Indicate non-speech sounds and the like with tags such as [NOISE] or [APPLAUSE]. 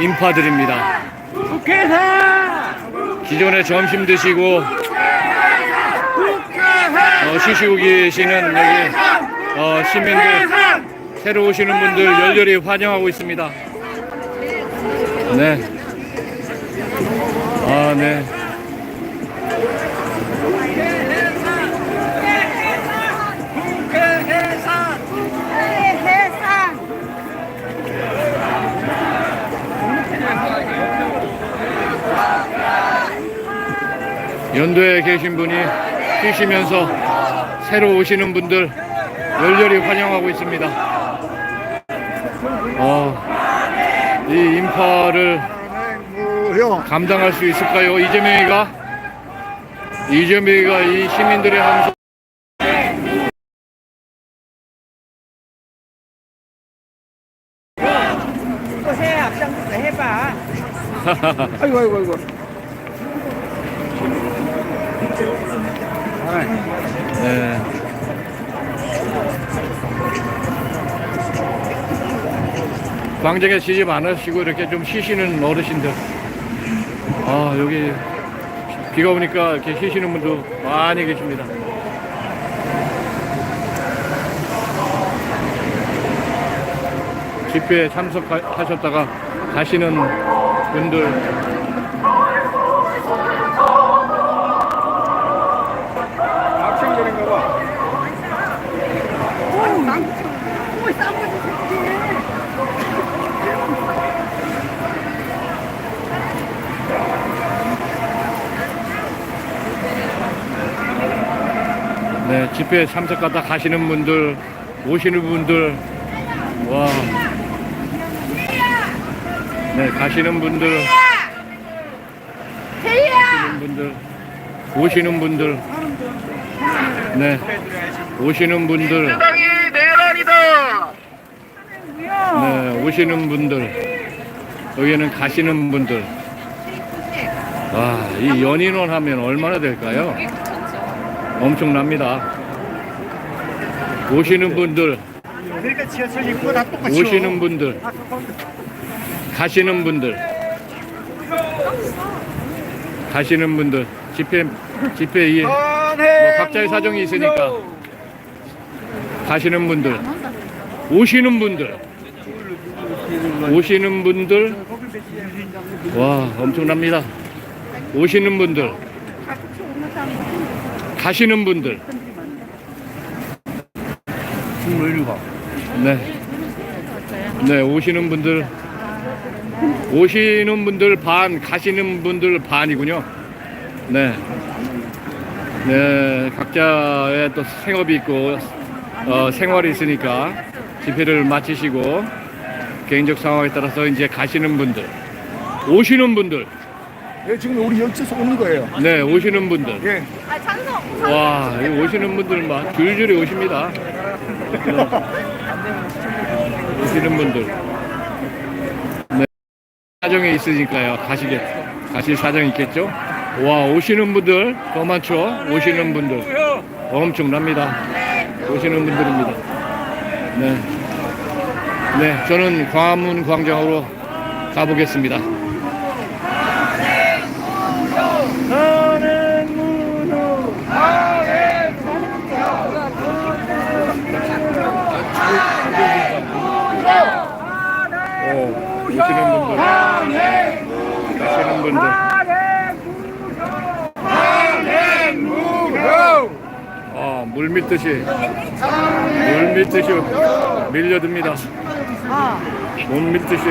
인파들입니다. 국회사! 기존에 점심 드시고 어, 쉬시고 계시는 여기 어, 시민들 새로 오시는 분들 열렬히 환영하고 있습니다. 네. 아, 네. 국회사! 세상 연도에 계신 분이 쉬시면서 새로 오시는 분들 열렬히 환영하고 있습니다. 어, 이 인파를! 감당할 수 있을까요? 이재명이가 이재명이가 이 시민들의 함성 이거 해, 앞장부터 해봐. [LAUGHS] 아이고, 아이고, 아이고. 네. 광장에 쉬지 않으시고 이렇게 좀 쉬시는 어르신들. 아 여기 비가 오니까 이렇게 쉬시는 분도 많이 계십니다. 집회에 참석하셨다가 가시는 분들 네, 집회에 참석하다 가시는 분들, 오시는 분들, 와. 네, 가시는 분들, 오시는 분들, 오시는 분들, 네, 오시는 분들! 네, 오시는 분들, 여기는 가시는 분들. 와, 이 연인원 하면 얼마나 될까요? 엄청납니다. 오시는 분들, 그러니까 지하철 입구가 다 똑같이. 오시는 분들, 가시는 분들, 가시는 분들, 집회, 집회 이, 뭐 각자의 사정이 있으니까 가시는 분들, 오시는 분들, 오시는 분들, 와, 엄청납니다. 오시는 분들, 가시는 분들, 네. 네, 오시는 분들, 오시는 분들 반, 가시는 분들 반이군요. 네. 네, 각자의 또 생업이 있고, 어, 생활이 있으니까 집회를 마치시고, 개인적 상황에 따라서 이제 가시는 분들, 오시는 분들, 예, 지금 우리 여기서 오는 거예요. 네, 오시는 분들. 예. 아 찬성 와, 여기 오시는 분들만 줄줄이 오십니다. 네. 오시는 분들. 네. 사정이 있으니까요. 가시겠, 가실 사정이 있겠죠? 와, 오시는 분들 더 많죠? 오시는 분들. 엄청납니다. 오시는 분들입니다. 네. 네, 저는 광화문 광장으로 가보겠습니다. 나는 무효! 오, 오시는 분들. 가시는 분들. 아, 물 믿듯이 물 믿듯이 밀려듭니다. 못 믿듯이